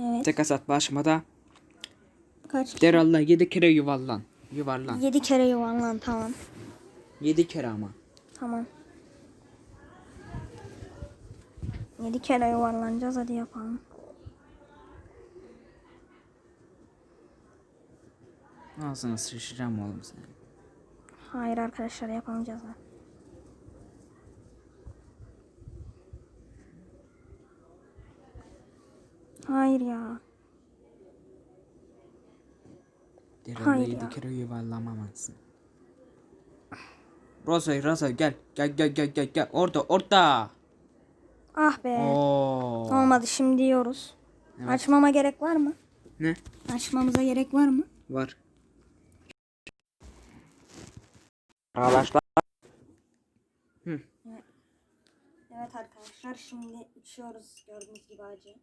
Evet. Tek asat başmada. Kaç? Derallah 7 kere yuvarlan. Yuvarlan. 7 kere yuvarlan tamam. 7 kere ama. Tamam. 7 kere yuvarlanacağız hadi yapalım. Ağzına sıçacağım oğlum sen. Hayır arkadaşlar yapamayacağız. ha. Hayır ya. Derallah Hayır 7 ya. kere yuvarlamamazsın. Rosa, Rosa gel. Gel gel gel gel gel. Orada orada. Ah be. Oo. Olmadı şimdi yiyoruz. Evet. Açmama gerek var mı? Ne? Açmamıza gerek var mı? Var. Arkadaşlar. Evet arkadaşlar şimdi içiyoruz gördüğünüz gibi acı.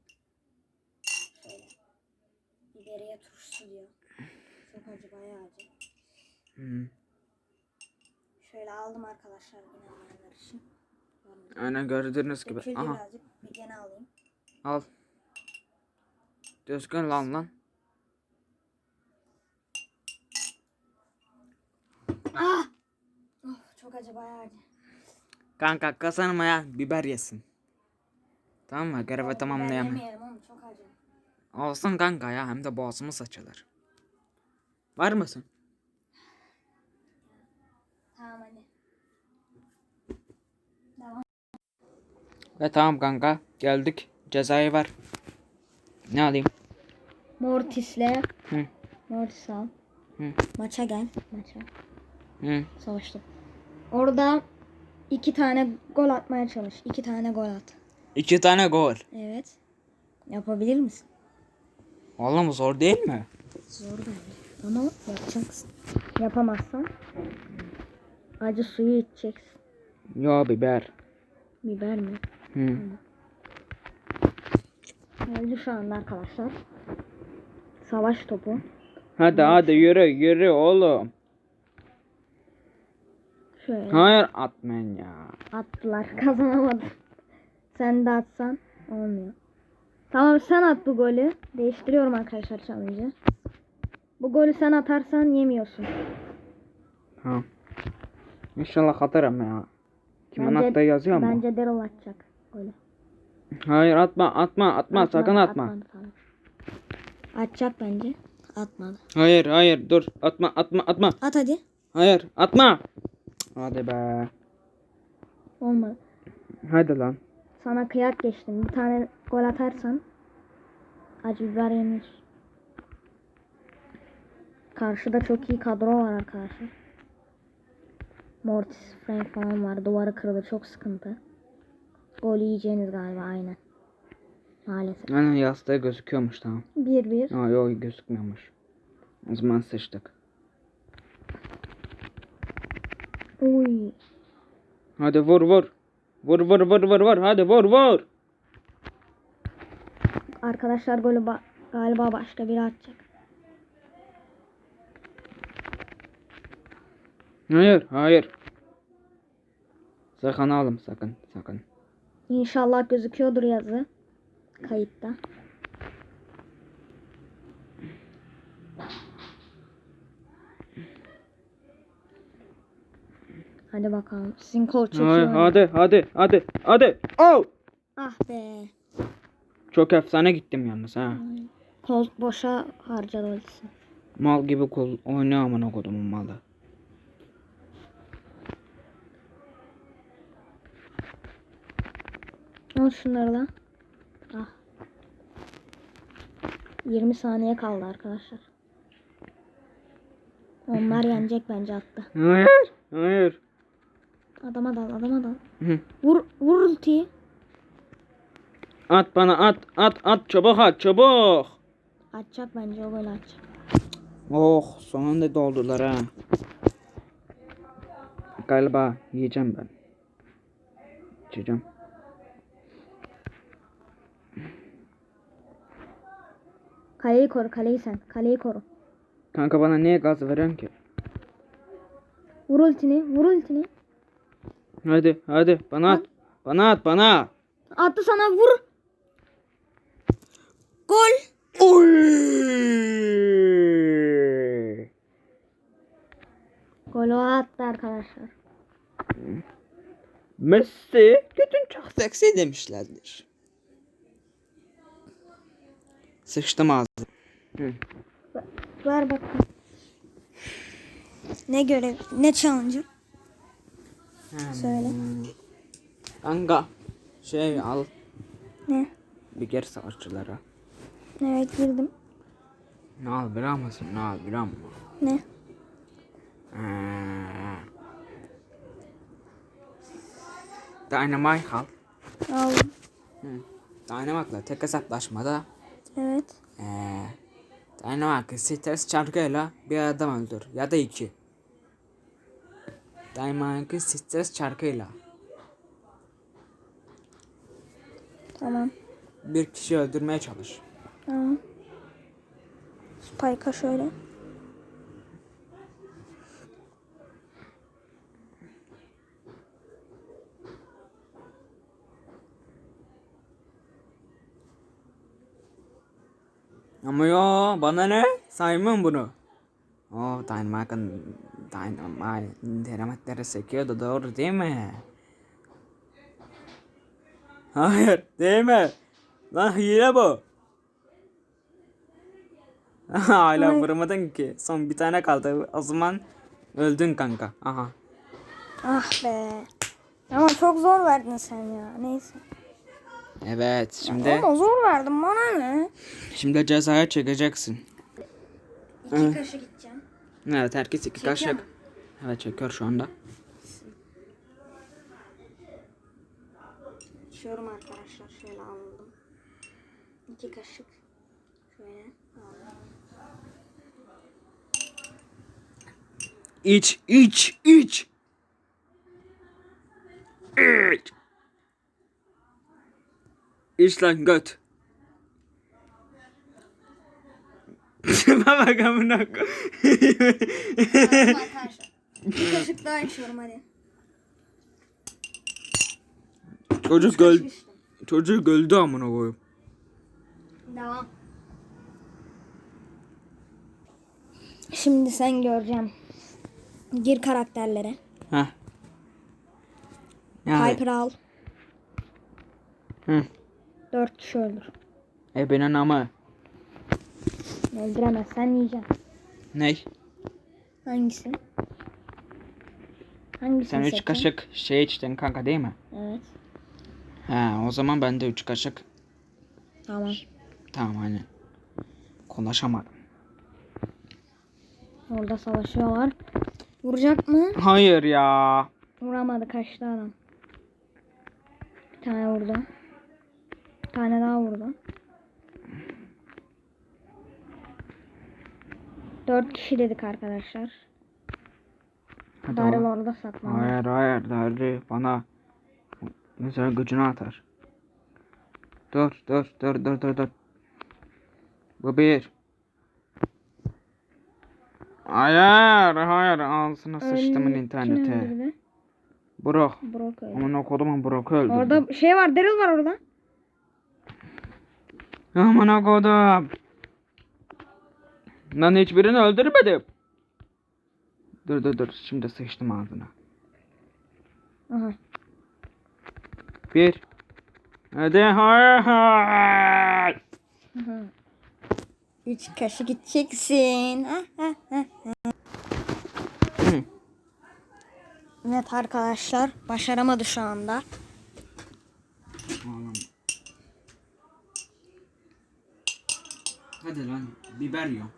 Şöyle. Biberiye turşusu diyor. Çok acı bayağı acı. Hı. Şöyle aldım arkadaşlar inanmayanlar için. Görün. Aynen gördüğünüz gibi. Döküldü Aha birazcık. Bir gene alayım. al. Düzgün lan lan. Ah! Of, çok acı bayağı acı. Kanka kazanmaya biber yesin. Tamam mı? Görevi tamamlayamam. yemeyelim oğlum çok acı. Olsun kanka ya hem de boğazımız açılır. Var mısın? Tamam hadi. Devam. Ve tamam kanka geldik. Cezayı var. Ne alayım? Mortis'le Hı. Mortis al. Hı. Maça gel. Maça. Hı. Savaştık. Orada iki tane gol atmaya çalış. İki tane gol at. İki tane gol. Evet. Yapabilir misin? Oğlum zor değil mi? Zor bence. Ama yapacaksın. Yapamazsan acı suyu içeceksin. Yo biber. Biber mi? Hı. Öldü şu anda arkadaşlar. Savaş topu. Hadi hadi yürü yürü oğlum. Şöyle Hayır atmayın ya. attılar. Kazanamadım. Sen de atsan olmuyor. Tamam sen at bu golü. Değiştiriyorum arkadaşlar challenge'ı. Bu golü sen atarsan yemiyorsun. Ha. İnşallah atarım ya. Kimin Bence- attığı yazıyor mu? Bence Daryl atacak golü. Hayır atma atma atma Atmadı, sakın atma. atmadı, tamam. Atacak bence. Atmadı. Hayır hayır dur atma atma atma. At hadi. Hayır atma. Hadi be. Olmadı. Hadi lan. Sana kıyak geçtim. Bir tane gol atarsan acı biber yemiyorsun. Karşıda çok iyi kadro var arkadaşlar. Mortis, Frank falan var. Duvarı kırıldı. Çok sıkıntı. Gol yiyeceğiniz galiba aynen. Maalesef. Aynen yastığı gözüküyormuş tamam. 1-1. Aa yok gözükmüyormuş. O zaman sıçtık. Uy. Hadi vur vur. Vur vur vur vur vur. Hadi vur vur. Arkadaşlar golü ba- galiba başka biri atacak. Hayır hayır. Sakın oğlum sakın sakın. İnşallah gözüküyordur yazı. Kayıtta. Hadi bakalım. Sizin kol. Hayır, oynadı. hadi hadi hadi hadi. Oh! Ah be. Çok efsane gittim yalnız ha. Kol boşa harcadı ultisi. Mal gibi kol oynuyor amına kodumun malı. Al şunları lan. Ah. 20 saniye kaldı arkadaşlar. Onlar yenecek bence attı. Hayır. Hayır. Adama dal, adama dal. Vur, vur ultiyi. At bana at at at çabuk at çabuk. Atacak bence o golü atacak. Oh sonunda doldular ha. Galiba yiyeceğim ben. İçeceğim. Kaleyi koru, kaleyi sen. Kaleyi koru. Kanka bana niye gaz veriyorsun ki? Vur ultini, vur ultini. Hadi hadi bana at. Bana at bana. Attı sana vur. Gol. Gol. Gol o attı arkadaşlar. Messi götün çok seksi demişlerdir. Sıçtım ağzı. Ver bakalım. Ne görev, ne challenge'ı? Hmm. Söyle. Kanka şey al. Ne? Bir geri savaşçılara. Evet girdim. Ne al bir mısın? Ne al bir mı? Ne? Ee, Dynamite al. Aldım. Dynamite'la tek hesaplaşmada Evet. ee, Dynamite stres çarkıyla bir adam öldür ya da iki. Dynamite stres çarkıyla Tamam. bir kişi öldürmeye çalış. Tamam. Spike'a şöyle. Ama yo bana ne? Saymam bunu. O Dynamite'ın Dynamite dinamitleri sekiyordu doğru değil mi? Hayır değil mi? Lan hile bu. Hala Hayır. vuramadın ki. Son bir tane kaldı. O zaman öldün kanka. Aha. Ah be. Ama çok zor verdin sen ya. Neyse. Evet şimdi Ama zor verdim bana ne? şimdi cezaya çekeceksin. İki kaşık gideceğim. Evet herkes iki Çekiyor kaşık. mu? Evet çekiyor şu anda. İçiyorum arkadaşlar. Şöyle aldım. İki kaşık. Şöyle aldım. İç, iç, iç. İç. İç lan göt. Baba amına ko- arkadaşlar. Bir kaşık daha içiyorum hadi. Çocuk göl çocuk öldü amına koyayım. Devam. Şimdi sen göreceğim. Gir karakterlere. Heh. Yani, Piper al. Hı. Dört kişi öldür. E benim ama Öldüremezsen yiyeceksin. ney? Hangisi? Hangisini Sen üç kaşık şey içtin kanka değil mi? Evet. He o zaman ben de üç kaşık. Tamam. Tamam hani. Konuşamadım. Orada savaşıyorlar. Vuracak mı? Hayır ya. Vuramadı. Kaçtı adam. Bir tane vurdu. Bir tane daha vurdu. Dört kişi dedik arkadaşlar. Hadi oğlum. orada saklandı. Hayır hayır Darli bana mesela gücünü atar. Dur dur dur dur dur dur. Bu bir. Hayır hayır ağzına sıçtımın internete. Öldürdü? Brock. Öldü. Aman kodumun Brock öldürdü. Orada şey var. Daryl var orada. Aman kodum. Lan hiçbirini öldürmedim. Dur dur dur şimdi sıçtım ağzına. Aha. Bir. Hadi hayır. Aha. Üç kaşık gideceksin. Hı. Evet arkadaşlar başaramadı şu anda. Oğlum. Hadi lan biber yiyorum.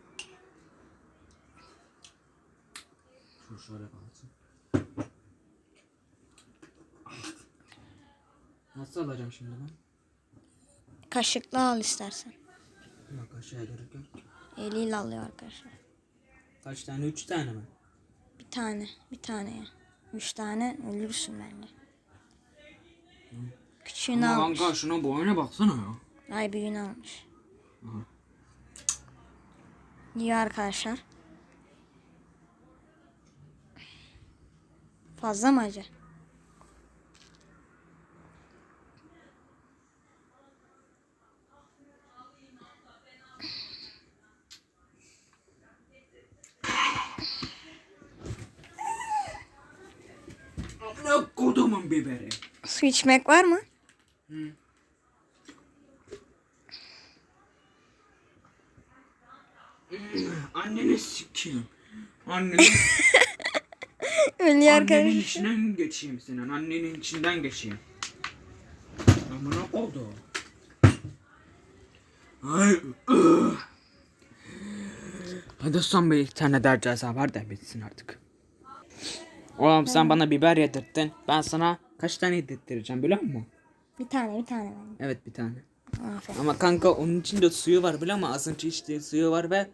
Şu şöyle kalsın. Nasıl alacağım şimdi ben? Kaşıkla al istersen. Bak aşağıya gerek yok. Eliyle alıyor arkadaşlar. Kaç tane? Üç tane mi? Bir tane, bir tane ya. Üç tane ölürsün bence. Küçüğünü Ama almış. kanka şuna boyuna baksana ya. Ay büyüğünü almış. Aha. İyi arkadaşlar. Fazla mı acı? Tamam biberi. Su içmek var mı? Anneni sikeyim. Anneni, Öyle annenin arkadaş. içinden geçeyim senin. Annenin içinden geçeyim. Amına oldu. Ay. ıh. Hadi son bir tane daha ceza var da bitsin artık. Oğlum sen bana biber yedirttin. Ben sana kaç tane yedirttireceğim biliyor musun? Bir tane bir tane ben. Evet bir tane. Aferin. Ama kanka onun içinde suyu var biliyor musun? Az önce içtiği suyu var ve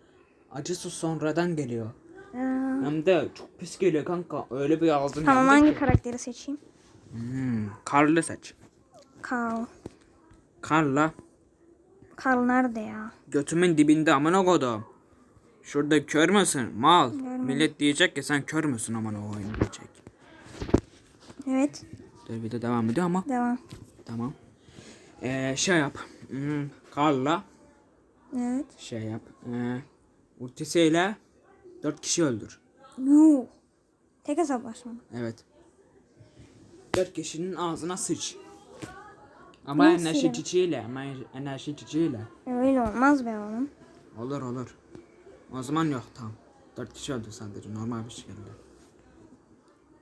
acı su sonradan geliyor. Aa, Hem de çok pis geliyor kanka. Öyle bir ağzım Tamam hangi ki. karakteri seçeyim? Hmm, Karl'ı seç. Carl. Karl'la Carl nerede ya? götümün dibinde amına kodum. Şurada kör müsün? Mal. Millet diyecek ki sen kör müsün aman o oyun diyecek. Evet. Dur video devam ediyor ama. Devam. Tamam. Ee, şey yap. Hmm, Karl'la Evet. şey yap. Ee, ultisiyle dört kişi öldür. Yuh. Tek hesaplaşma. Evet. Dört kişinin ağzına sıç. Ama Nasıl enerji çiçeğiyle, ama enerji çiçeğiyle. Öyle olmaz be oğlum. Olur olur. O zaman yok tamam. Dört kişi öldü sadece normal bir şekilde.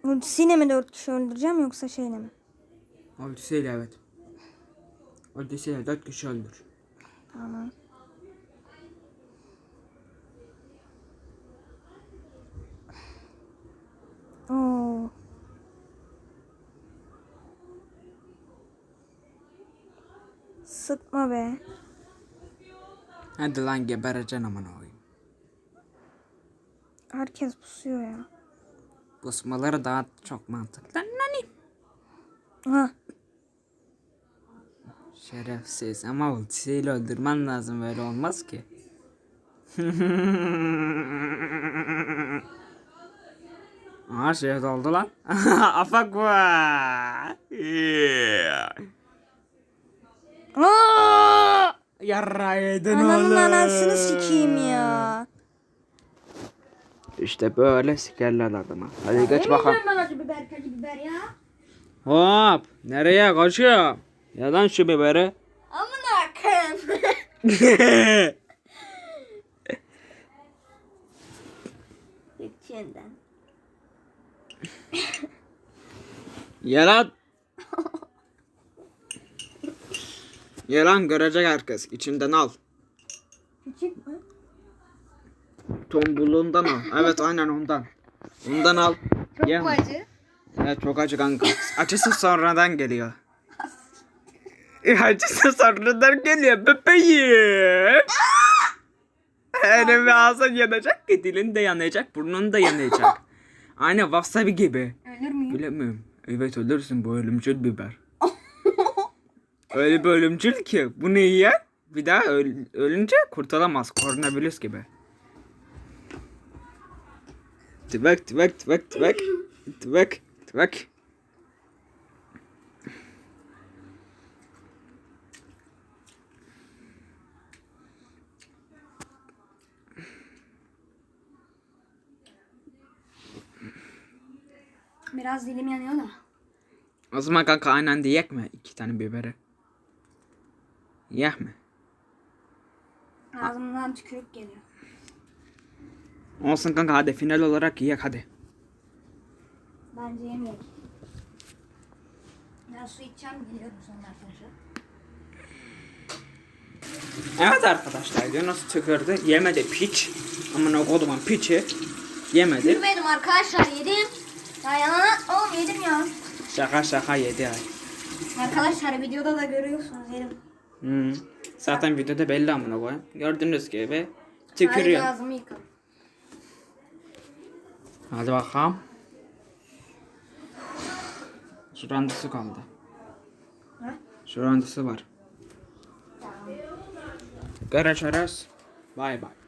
Ultisiyle mi dört kişi öldüreceğim yoksa şeyle mi? Ultisiyle evet. Ultisiyle dört kişi öldür. Tamam. Oo. Sıkma be. Hadi lan gebereceksin aman oyun. Herkes pusuyor ya. Busmaları daha çok mantıklı. Nani? Ha. Şerefsiz ama ultisiyle öldürmen lazım böyle olmaz ki. Aa şey oldu lan. Afak var. Yarra yedin Ananın oğlum. anasını sikeyim ya. İşte böyle sikerler adama. Hadi geç bakalım. ben acı biber, acı biber ya. Hop. Nereye kaçıyor? Yalan şu biberi. Amına koyayım. İçinden. Yalan. Yalan görecek herkes. İçinden al. Küçük mü? Tombuluğundan al. Evet aynen ondan. Ondan al. Çok Yeme. acı. Evet çok acı kanka. Acısı sonradan geliyor. Acısı sonradan geliyor bebeğim. Elin ve ağzın yanacak ki dilin de yanacak, burnun da yanacak. Aynı wasabi gibi. Ölür müyüm? Bilemiyorum. Evet ölürsün bu ölümcül biber. Öyle bir ölümcül ki bunu yiyen bir daha öl- ölünce kurtulamaz. Koronavirüs gibi. Tıbak tıbak tıbak tıbak. Tıbak tıbak. Biraz dilim yanıyor da. O zaman kanka aynı anda yek mi iki tane biberi? Yek mi? Ağzımdan tükürük geliyor. Olsun kanka hadi final olarak yek hadi. Bence yemeyek. Ben su içeceğim geliyorum sonra arkadaşlar. Evet arkadaşlar Yunus tükürdü yemedi piç. Amına kodumun piçi yemedi. Yürümedim arkadaşlar yedim. Ya yanına oğlum yedim ya. Şaka şaka yedi ay. Arkadaşlar videoda da görüyorsunuz yedim. Hmm. Zaten videoda belli amına koyayım. Gördüğünüz gibi tükürüyor. ağzımı yıka. Hadi bakalım. Şurandısı kaldı. Ha? Şurandısı var. Görüşürüz. Bay bay.